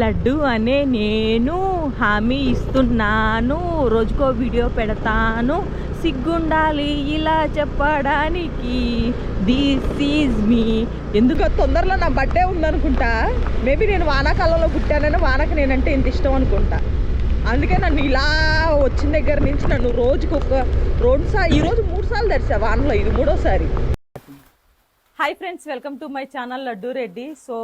లడ్డు అనే నేను హామీ ఇస్తున్నాను. రోజుకో వీడియో పెడతాను. సిగ్గుండాలి ఇలా చెప్పడానికి. దిస్ ఈజ్ మీ ఎందుకు తొందరలో నా బర్త్డే ఉందనుకుంటా. మేబీ నేను వానాకాలంలో పుట్టానని వానకు నేనంటే ఇంత ఇష్టం అనుకుంటా. అందుకే నన్ను ఇలా వచ్చిన దగ్గర నుంచి నన్ను రోజుకు ఒక రెండు సార్లు ఈరోజు మూడు సార్లు తెరిచా వానలో ఇది మూడోసారి. Hi friends welcome to my channel Laddu Reddy so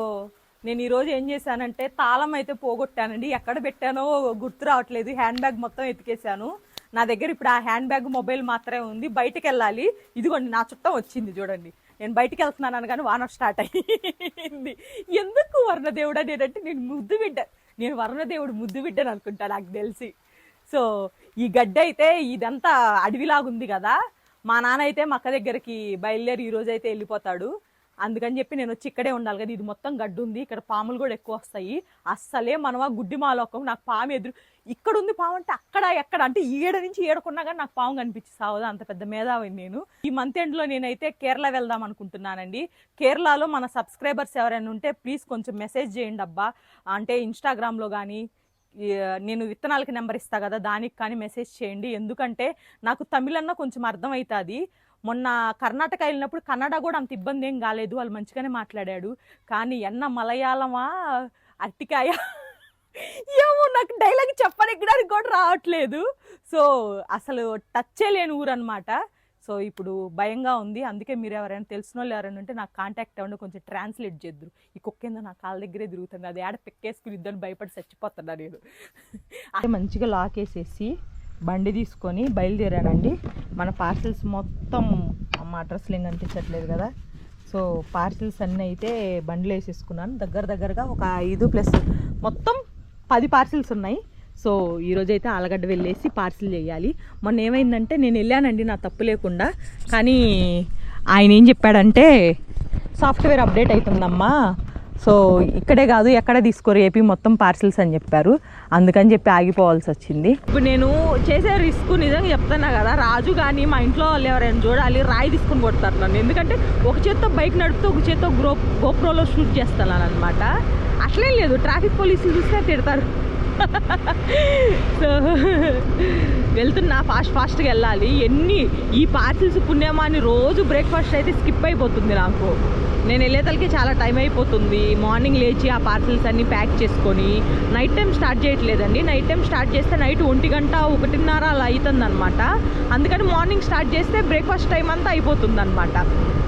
నేను ఈరోజు ఏం చేశానంటే తాళం అయితే పోగొట్టానండి. ఎక్కడ పెట్టానో గుర్తు రావట్లేదు. హ్యాండ్ బ్యాగ్ మొత్తం ఎతికేశాను. నా దగ్గర ఇప్పుడు ఆ హ్యాండ్ బ్యాగ్ మొబైల్ మాత్రమే ఉంది. బయటకు వెళ్ళాలి ఇదిగోండి నా చుట్టం వచ్చింది చూడండి. నేను బయటకు వెళ్తున్నాను అనగానే వాన స్టార్ట్ అయ్యింది. ఎందుకు వర్ణదేవుడా నేనంటే నేను ముద్దు బిడ్డ. నేను వర్ణదేవుడు ముద్దు బిడ్డను అనుకుంటా నాకు తెలిసి. సో ఈ గడ్డ అయితే ఇదంతా అడవిలాగుంది కదా. మా నాన్న అయితే మా అక్క దగ్గరికి బయలుదేరి ఈరోజు అయితే వెళ్ళిపోతాడు. అందుకని చెప్పి నేను వచ్చి ఇక్కడే ఉండాలి కదా. ఇది మొత్తం గడ్డు ఉంది. ఇక్కడ పాములు కూడా ఎక్కువ వస్తాయి. అస్సలే మనవా గుడ్డి మాలోకం నాకు పాము ఎదురు ఇక్కడ ఉంది పాము అంటే అక్కడ ఎక్కడ? అంటే ఏడ నుంచి ఏడకున్నా కానీ నాకు పాము కనిపించి సావదా అంత పెద్ద మేధావి నేను. ఈ మంత్ ఎండ్లో నేనైతే కేరళ వెళ్దాం అనుకుంటున్నానండి. కేరళలో మన సబ్స్క్రైబర్స్ ఎవరైనా ఉంటే ప్లీజ్ కొంచెం మెసేజ్ చేయండి అబ్బా. అంటే ఇన్స్టాగ్రామ్లో కానీ నేను విత్తనాలకి నెంబర్ ఇస్తా కదా దానికి కానీ మెసేజ్ చేయండి. ఎందుకంటే నాకు తమిళన్న కొంచెం అర్థమవుతుంది మొన్న కర్ణాటక వెళ్ళినప్పుడు కన్నడ కూడా అంత ఇబ్బంది ఏం కాలేదు. వాళ్ళు మంచిగానే మాట్లాడాడు. కానీ ఎన్న మలయాళమా అరటికాయ? ఏమో నాకు డైలాగ్ చెప్పడానికి కూడా రావట్లేదు. సో అసలు టచ్ లేని ఊరు అనమాట సో ఇప్పుడు భయంగా ఉంది. అందుకే మీరు ఎవరైనా తెలిసిన వాళ్ళు ఎవరైనా ఉంటే నాకు కాంటాక్ట్ అవ్వండి. కొంచెం ట్రాన్స్లేట్ చేద్దరు. ఈ కుక్క ఏందో నా కాళ్ళ దగ్గరే తిరుగుతుంది. అది ఆడ పెక్కేసుకుని ఇద్దరు భయపడి చచ్చిపోతున్నా నేను అదే మంచిగా లాక్ వేసేసి బండి తీసుకొని బయలుదేరానండి. మన పార్సిల్స్ మొత్తం మా అడ్రస్ లింక్ అనిపించట్లేదు కదా. సో పార్సిల్స్ అన్నీ అయితే బండ్లు వేసేసుకున్నాను. దగ్గర దగ్గరగా ఒక ఐదు ప్లస్ మొత్తం పది పార్సిల్స్ ఉన్నాయి. సో ఈరోజు అయితే ఆలగడ్డ వెళ్ళేసి పార్సిల్ చేయాలి. మొన్న ఏమైందంటే నేను వెళ్ళానండి నా తప్పు లేకుండా. కానీ ఆయన ఏం చెప్పాడంటే సాఫ్ట్వేర్ అప్డేట్ అవుతుందమ్మా సో ఇక్కడే కాదు ఎక్కడ తీసుకోరు ఏపీ మొత్తం పార్సిల్స్ అని చెప్పారు. అందుకని చెప్పి ఆగిపోవాల్సి వచ్చింది. ఇప్పుడు నేను చేసే రిస్క్ నిజంగా చెప్తున్నా కదా రాజు కానీ మా ఇంట్లో వాళ్ళు ఎవరైనా చూడాలి రాయి తీసుకుని కొడతారు నన్ను. ఎందుకంటే ఒక చేత్తో బైక్ నడుపుతూ ఒక చేత్తో గ్రో గోప్రోలో షూట్ చేస్తాను అనమాట. అట్లేం లేదు ట్రాఫిక్ పోలీసులు చూస్తే తిడతారు. సో వెళ్తున్నా ఫాస్ట్ ఫాస్ట్గా వెళ్ళాలి. ఎన్ని ఈ పార్సిల్స్ పుణ్యమాని రోజు బ్రేక్ఫాస్ట్ అయితే స్కిప్ అయిపోతుంది నాకు. నేను వెళ్ళేతలకి చాలా టైం అయిపోతుంది. మార్నింగ్ లేచి ఆ పార్సిల్స్ అన్నీ ప్యాక్ చేసుకొని నైట్ టైం స్టార్ట్ చేయట్లేదండి. నైట్ టైం స్టార్ట్ చేస్తే నైట్ ఒంటి గంట ఒకటిన్నర అలా అవుతుంది అనమాట అందుకని మార్నింగ్ స్టార్ట్ చేస్తే బ్రేక్ఫాస్ట్ టైం అంతా అయిపోతుంది అనమాట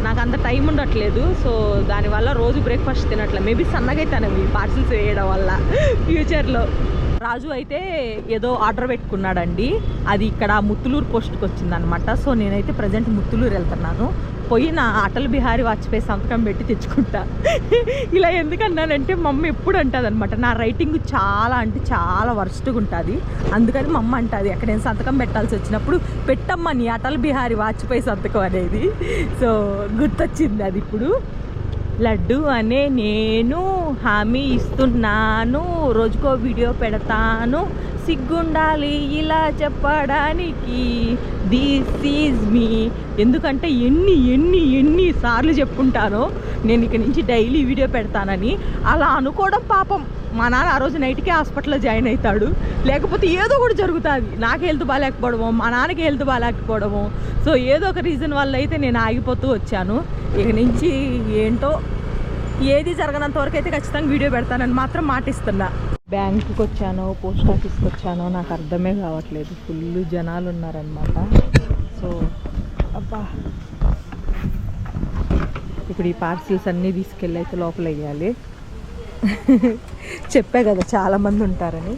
నాకు అంత టైం ఉండట్లేదు. సో దానివల్ల రోజు బ్రేక్ఫాస్ట్ తినట్లే. మేబీ సన్నగైతాను పార్సిల్స్ వేయడం వల్ల ఫ్యూచర్లో రాజు అయితే ఏదో ఆర్డర్ పెట్టుకున్నాడండి. అది ఇక్కడ ముత్తులూరు పోస్ట్కి వచ్చిందనమాట సో నేనైతే ప్రజెంట్ ముత్తులూరు వెళ్తున్నాను. పోయి నా అటల్ బిహారీ వాజ్పేయి సంతకం పెట్టి తెచ్చుకుంటా. ఇలా ఎందుకన్నానంటే మమ్మ ఎప్పుడు అంటుంది అనమాట నా రైటింగ్ చాలా అంటే చాలా వర్స్ట్గా ఉంటుంది అందుకని మమ్మ అంటుంది అక్కడ నేను సంతకం పెట్టాల్సి వచ్చినప్పుడు పెట్టమ్మా నీ అటల్ బిహారీ వాజ్పేయి సంతకం అనేది. సో గుర్తొచ్చింది అది ఇప్పుడు. లడ్డు అనే నేను హామీ ఇస్తున్నాను రోజుకో వీడియో పెడతాను సిగ్గుండాలి ఇలా చెప్పడానికి. దిస్ ఈజ్ మీ ఎందుకంటే ఎన్ని ఎన్ని ఎన్ని సార్లు చెప్పుకుంటానో నేను ఇక నుంచి డైలీ వీడియో పెడతానని అలా అనుకోవడం పాపం. మా నాన్న ఆ రోజు నైట్కే హాస్పిటల్లో జాయిన్ అవుతాడు లేకపోతే ఏదో కూడా జరుగుతుంది. నాకు హెల్త్ బాగాలేకపోవడము మా నాన్నకి హెల్త్ బాగాలేకపోవడము సో ఏదో ఒక రీజన్ వల్ల అయితే నేను ఆగిపోతూ వచ్చాను. ఇక నుంచి ఏంటో ఏది జరగనంత వరకు అయితే ఖచ్చితంగా వీడియో పెడతానని మాత్రం మాటిస్తున్నా. బ్యాంకుకి వచ్చానో పోస్ట్ ఆఫీస్కి వచ్చానో నాకు అర్థమే కావట్లేదు. ఫుల్ జనాలు ఉన్నారనమాట సో అబ్బా. ఇప్పుడు ఈ పార్సిల్స్ అన్నీ తీసుకెళ్ళి అయితే లోపల వేయాలి చెప్పా కదా చాలామంది ఉంటారని.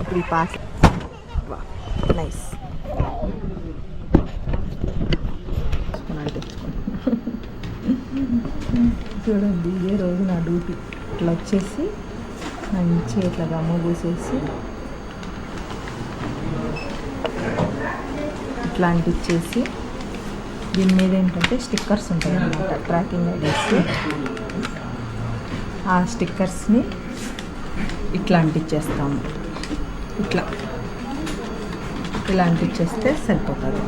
ఇప్పుడు ఈ పార్సిల్ నైస్. చూడండి ఏ రోజు నా డ్యూటీ. ఇట్లా వచ్చేసి మంచి ఇట్లా గమ్మ పూసేసి ఇట్లా అంటించేసి దీని మీద ఏంటంటే స్టిక్కర్స్ ఉంటాయి అన్నమాట ట్రాకింగ్ ఐడీస్ ఆ స్టిక్కర్స్ని ఇట్లా అంటించేస్తాము ఇట్లా. ఇలా అంటించేస్తే సరిపోతుంది.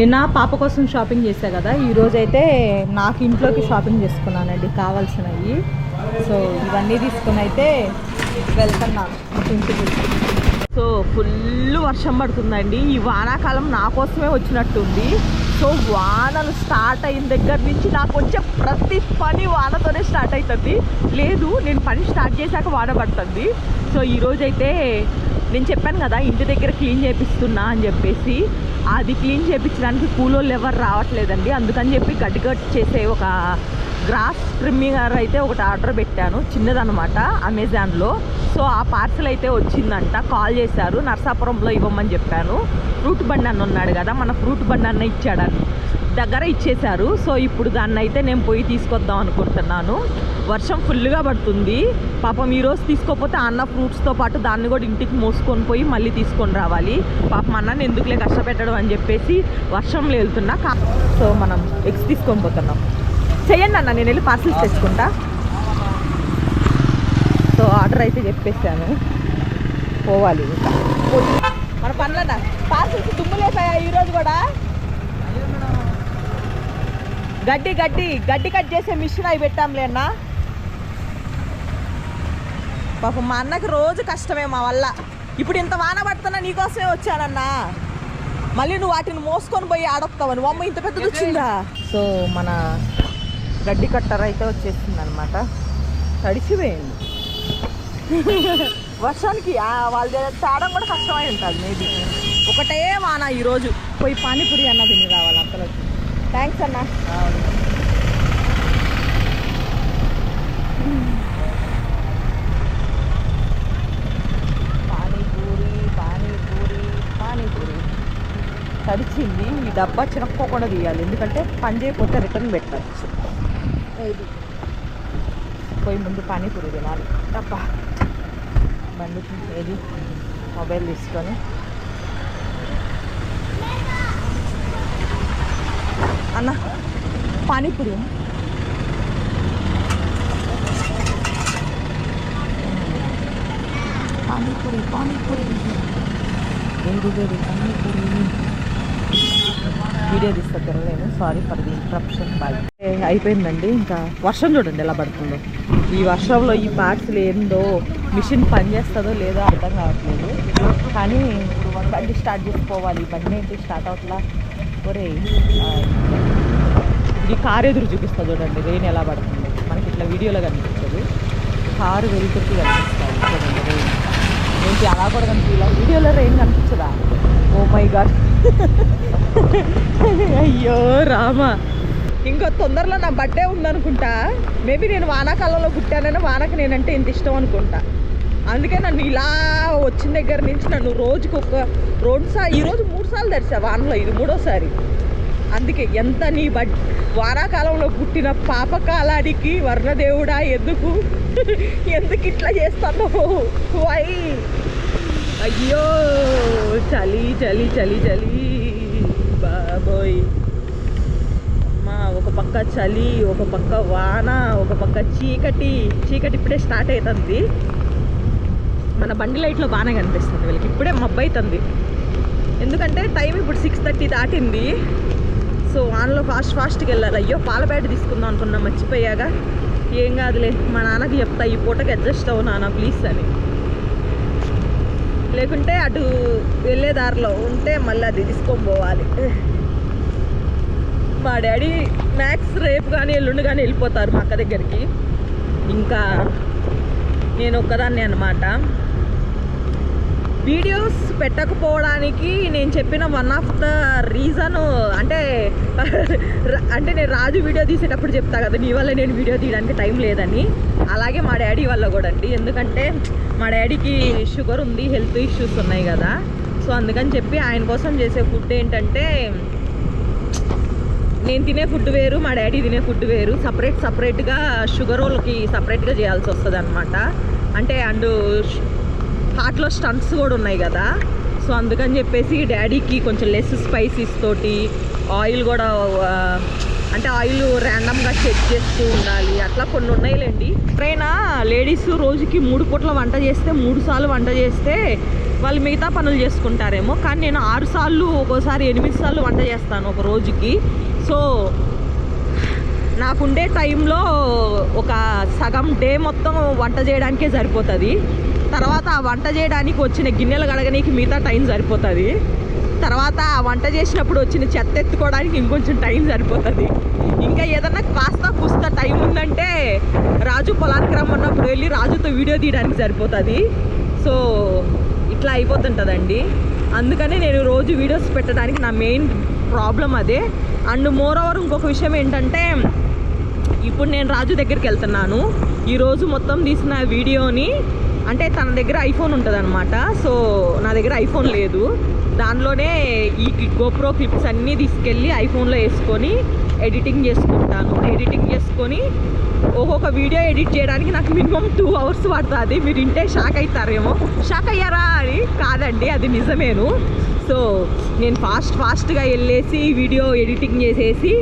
నిన్న పాప కోసం షాపింగ్ చేశా కదా ఈరోజు అయితే నాకు ఇంట్లోకి షాపింగ్ చేసుకున్నానండి కావాల్సినవి. సో ఇవన్నీ తీసుకుని అయితే వెళ్తున్నాను ఇంటికి సో ఫుల్ వర్షం పడుతుందండి. ఈ వానాకాలం నా కోసమే వచ్చినట్టుంది. సో వానలు స్టార్ట్ అయిన దగ్గర నుంచి నాకు వచ్చే ప్రతి పని వానతోనే స్టార్ట్ అవుతుంది లేదు నేను పని స్టార్ట్ చేశాక వాన పడుతుంది. సో ఈరోజైతే నేను చెప్పాను కదా ఇంటి దగ్గర క్లీన్ చేపిస్తున్నా అని చెప్పేసి. అది క్లీన్ చేయించడానికి కూలోళ్ళు ఎవరు రావట్లేదండి. అందుకని చెప్పి గడ్డి కట్ చేసే ఒక గ్రాస్ ట్రిమ్మింగ్ అయితే ఒకటి ఆర్డర్ పెట్టాను. చిన్నదనమాట అమెజాన్లో. సో ఆ పార్సల్ అయితే వచ్చిందంట. కాల్ చేశారు. నర్సాపురంలో ఇవ్వమని చెప్పాను. ఫ్రూట్ బండి అన్న ఉన్నాడు కదా మన ఫ్రూట్ బండి అన్న ఇచ్చాడని. దగ్గర ఇచ్చేశారు. సో ఇప్పుడు దాన్ని అయితే నేను పోయి తీసుకొద్దాం అనుకుంటున్నాను. వర్షం ఫుల్గా పడుతుంది. పాపం ఈరోజు తీసుకోకపోతే అన్న ఫ్రూట్స్తో పాటు దాన్ని కూడా ఇంటికి మోసుకొని పోయి మళ్ళీ తీసుకొని రావాలి. పాపం అన్నని ఎందుకులే కష్టపెట్టడం అని చెప్పేసి వర్షంలో వెళ్తున్నా కా సో మనం ఎగ్స్ తీసుకొని పోతున్నాం. చెయ్యండి అన్న నేను వెళ్ళి పార్సిల్స్ తెచ్చుకుంటా. సో ఆర్డర్ అయితే చెప్పేసాను పోవాలి మన పనులన్నా. పార్సిల్స్ దుమ్ములేసాయా ఈరోజు కూడా? గడ్డి గడ్డి గడ్డి కట్ చేసే మిషన్ అవి పెట్టాంలే అన్న. పాపం మా అన్నకి రోజు కష్టమే మా వల్ల. ఇప్పుడు ఇంత వాన పడుతున్నా నీకోసమే వచ్చానన్నా. మళ్ళీ నువ్వు వాటిని మోసుకొని పోయి ఆడొస్తావు నువ్వు అమ్మ ఇంత పెద్దది వచ్చిందా? సో మన గడ్డి కట్టర్ అయితే వచ్చేసింది అనమాట తడిసిపోయింది. వర్షానికి వాళ్ళ తాడడం కూడా కష్టమై ఉంటుంది మేబీ ఒకటే వాన ఈరోజు. పోయి పానీపూరి అన్న తిని రావాలి? అంతలో థ్యాంక్స్ అన్న. పానీపూరి పానీపూరి పానీపూరి. తడిచింది ఈ డబ్బా చినక్కోకుండా తీయాలి. ఎందుకంటే పని చేయకపోతే రిటర్న్ పెట్టచ్చు. ఇది పోయి ముందు పానీపూరి తినాలి. డబ్బా. బండికి ఏది? మొబైల్ తీసుకొని. అన్న పానీపూరి. పానీపూరి పానీపూరి. వేడి వేడి పానీపూరి. వీడియో తీస్తారు నేను సారీ ఫర్ ది ఇంటరప్షన్ బాయ్ అయిపోయిందండి. ఇంకా వర్షం చూడండి ఎలా పడుతుందో. ఈ వర్షంలో ఈ పార్ట్స్లు ఏందో మిషన్ పనిచేస్తుందో లేదో అర్థం కావట్లేదు. కానీ బండి స్టార్ట్ చేసుకోవాలి. బండి ఏంటి? స్టార్ట్ అవట్లా ఒరే ఇది కారు ఎదురు చూపిస్తుంది చూడండి రెయిన్ ఎలా పడుతుంది. మనకి ఇట్లా వీడియోలో కనిపిస్తుంది. కారు వెళ్తుకి కనిపిస్తుంది చూడండి రెయిన్ ఏంటి అలా కూడా కనిపించాలి వీడియోలో రెయిన్ కనిపించదా? ఓ మై గాడ్ అయ్యో రామా. ఇంకో తొందరలో నా బర్త్డే ఉందనుకుంటా. మేబీ నేను వానాకాలంలో పుట్టానని వానకు నేనంటే ఇంత ఇష్టం అనుకుంటా. అందుకే నన్ను ఇలా వచ్చిన దగ్గర నుంచి నన్ను రోజుకొక ఒక రెండు సార్లు ఈరోజు మూడు సార్లు తెరిచా వానలో ఇది మూడోసారి. అందుకే ఎంత నీ బడ్ వానాకాలంలో పుట్టిన పాపకాలానికి వర్ణదేవుడా ఎందుకు? ఎందుకు ఇట్లా చేస్తాను వై అయ్యో చలి చలి చలి చలి. బాబోయ్. మా ఒక పక్క చలి ఒక పక్క వాన ఒక పక్క చీకటి. చీకటి ఇప్పుడే స్టార్ట్ అవుతుంది మన బండి లైట్లో బాగానే కనిపిస్తుంది వీళ్ళకి. ఇప్పుడే మబ్బు అవుతుంది ఎందుకంటే టైం ఇప్పుడు సిక్స్ థర్టీ దాటింది. సో వానలో ఫాస్ట్ ఫాస్ట్కి వెళ్ళాలి. అయ్యో పాలపేట తీసుకుందాం అనుకున్నా మర్చిపోయాగా. ఏం కాదులే మా నాన్నకి చెప్తా ఈ పూటకి అడ్జస్ట్ అవ్వు నాన్న ప్లీజ్ అని. లేకుంటే అటు వెళ్ళే దారిలో ఉంటే మళ్ళీ అది తీసుకొని పోవాలి. మా డాడీ మ్యాక్స్ రేపు కానీ ఎల్లుండి కానీ వెళ్ళిపోతారు మా అక్క దగ్గరికి. ఇంకా నేను ఒక్కదాన్ని అనమాట వీడియోస్ పెట్టకపోవడానికి నేను చెప్పిన వన్ ఆఫ్ ద రీజన్ అంటే అంటే నేను రాజు వీడియో తీసేటప్పుడు చెప్తా కదా నీ వల్ల నేను వీడియో తీయడానికి టైం లేదని. అలాగే మా డాడీ వల్ల కూడా అండి. ఎందుకంటే మా డాడీకి షుగర్ ఉంది హెల్త్ ఇష్యూస్ ఉన్నాయి కదా. సో అందుకని చెప్పి ఆయన కోసం చేసే ఫుడ్ ఏంటంటే నేను తినే ఫుడ్ వేరు మా డాడీ తినే ఫుడ్ వేరు. సపరేట్ సపరేట్గా షుగర్ వాళ్ళకి సపరేట్గా చేయాల్సి వస్తుంది అనమాట అంటే అండ్ హార్ట్లో స్టంట్స్ కూడా ఉన్నాయి కదా. సో అందుకని చెప్పేసి డాడీకి కొంచెం లెస్ స్పైసీస్ తోటి ఆయిల్ కూడా అంటే ఆయిల్ ర్యాండమ్గా చెక్ చేస్తూ ఉండాలి. అట్లా కొన్ని ఉన్నాయిలేండి. ఎప్పుడైనా లేడీస్ రోజుకి మూడు పూట్ల వంట చేస్తే మూడు సార్లు వంట చేస్తే వాళ్ళు మిగతా పనులు చేసుకుంటారేమో. కానీ నేను ఆరు సార్లు ఒక్కోసారి ఎనిమిది సార్లు వంట చేస్తాను ఒక రోజుకి. సో నాకుండే టైంలో ఒక సగం డే మొత్తం వంట చేయడానికే సరిపోతుంది. తర్వాత ఆ వంట చేయడానికి వచ్చిన గిన్నెలు కడగనీకి మిగతా టైం సరిపోతుంది. తర్వాత ఆ వంట చేసినప్పుడు వచ్చిన చెత్త ఎత్తుకోవడానికి ఇంకొంచెం టైం సరిపోతుంది. ఇంకా ఏదన్నా కాస్త కుస్త టైం ఉందంటే రాజు పొలానికి రమ్మన్నప్పుడు వెళ్ళి రాజుతో వీడియో తీయడానికి సరిపోతుంది. సో ఇట్లా అయిపోతుంటుందండి. అందుకనే నేను రోజు వీడియోస్ పెట్టడానికి నా మెయిన్ ప్రాబ్లం అదే. అండ్ మోర్ ఓవర్ ఇంకొక విషయం ఏంటంటే ఇప్పుడు నేను రాజు దగ్గరికి వెళ్తున్నాను. ఈరోజు మొత్తం తీసిన వీడియోని అంటే తన దగ్గర ఐఫోన్ ఉంటుంది అనమాట సో నా దగ్గర ఐఫోన్ లేదు. దానిలోనే ఈ గోప్రో క్లిప్స్ అన్నీ తీసుకెళ్ళి ఐఫోన్లో వేసుకొని ఎడిటింగ్ చేసుకుంటాను. ఎడిటింగ్ చేసుకొని ఒక్కొక్క వీడియో ఎడిట్ చేయడానికి నాకు మినిమం టూ అవర్స్ పడుతుంది. మీరు ఇంటే షాక్ అవుతారేమో షాక్ అయ్యారా అని? కాదండి అది నిజమేను. సో నేను ఫాస్ట్ ఫాస్ట్గా వెళ్ళేసి వీడియో ఎడిటింగ్ చేసేసి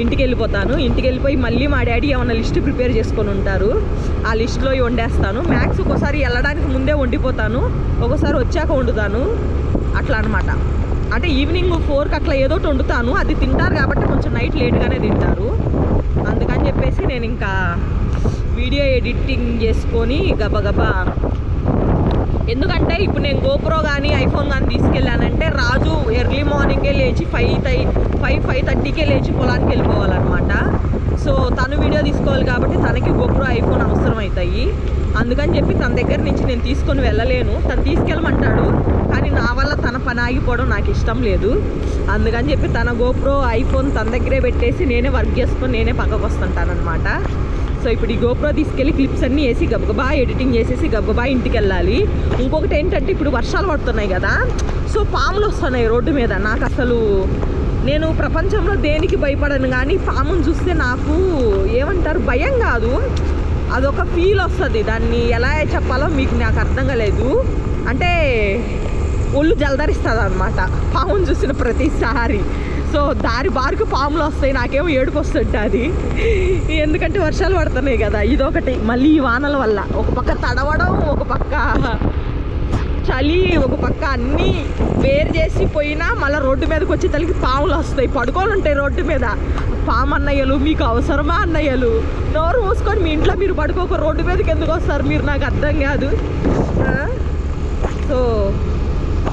ఇంటికి వెళ్ళిపోతాను ఇంటికి వెళ్ళిపోయి మళ్ళీ మా డాడీ ఏమైనా లిస్ట్ ప్రిపేర్ చేసుకొని ఉంటారు. ఆ లిస్ట్లో వండేస్తాను. మ్యాక్స్ ఒక్కోసారి వెళ్ళడానికి ముందే వండిపోతాను. ఒక్కోసారి వచ్చాక వండుతాను. అట్లా అనమాట అంటే ఈవినింగ్ ఫోర్కి అట్లా ఏదో ఒకటి వండుతాను. అది తింటారు కాబట్టి కొంచెం నైట్ లేట్గానే తింటారు. అందుకని చెప్పేసి నేను ఇంకా వీడియో ఎడిటింగ్ చేసుకొని గబగబా ఎందుకంటే ఇప్పుడు నేను గోప్రో కానీ ఐఫోన్ కానీ తీసుకెళ్ళానంటే రాజు ఎర్లీ మార్నింగే లేచి ఫైవ్ తై ఫైవ్ ఫైవ్ థర్టీకే లేచి పొలానికి వెళ్ళిపోవాలన్నమాట. సో తను వీడియో తీసుకోవాలి కాబట్టి తనకి గోప్రో ఐఫోన్ అవసరం అవుతాయి అందుకని చెప్పి తన దగ్గర నుంచి నేను తీసుకొని వెళ్ళలేను. తను తీసుకెళ్ళమంటాడు కానీ నా వల్ల తన పని ఆగిపోవడం నాకు ఇష్టం లేదు. అందుకని చెప్పి తన గోప్రో ఐఫోన్ తన దగ్గరే పెట్టేసి నేనే వర్క్ చేసుకొని నేనే పక్కకు వస్తుంటానమాట సో ఇప్పుడు ఈ గోప్రో తీసుకెళ్ళి క్లిప్స్ అన్నీ వేసి గబగబా ఎడిటింగ్ చేసేసి గబగబా ఇంటికి వెళ్ళాలి ఇంకొకటి ఏంటంటే ఇప్పుడు వర్షాలు పడుతున్నాయి కదా. సో పాములు వస్తున్నాయి రోడ్డు మీద. నాకు అసలు నేను ప్రపంచంలో దేనికి భయపడను కానీ పామును చూస్తే నాకు ఏమంటారు భయం కాదు. అదొక ఫీల్ వస్తుంది. దాన్ని ఎలా చెప్పాలో మీకు నాకు అర్థం కాలేదు. అంటే ఒళ్ళు జలదరిస్తుంది అనమాట పామును చూసిన ప్రతిసారి. సో దారి బారుకు పాములు వస్తాయి నాకేమో ఏడుపు వస్తుంటుంది ఎందుకంటే వర్షాలు పడుతున్నాయి కదా ఇదొకటి. మళ్ళీ ఈ వానల వల్ల. ఒక పక్క తడవడం ఒక పక్క చలి ఒక పక్క అన్నీ వేరు చేసి పోయినా మళ్ళీ రోడ్డు మీదకి వచ్చే తల్లికి పాములు వస్తాయి. పడుకోలు ఉంటాయి రోడ్డు మీద. పాము అన్నయ్యలు మీకు అవసరమా అన్నయ్యలు? నోరు మూసుకొని మీ ఇంట్లో మీరు పడుకోక రోడ్డు మీదకి ఎందుకు వస్తారు? మీరు నాకు అర్థం కాదు. సో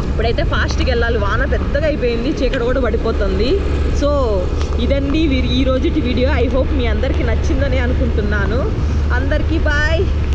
ఇప్పుడైతే ఫాస్ట్గా వెళ్ళాలి. వాన పెద్దగా అయిపోయింది. చీకటి కూడా పడిపోతుంది. సో ఇదండి వీ- ఈ రోజుటి వీడియో. ఐ హోప్ మీ అందరికీ నచ్చిందని అనుకుంటున్నాను. అందరికీ బాయ్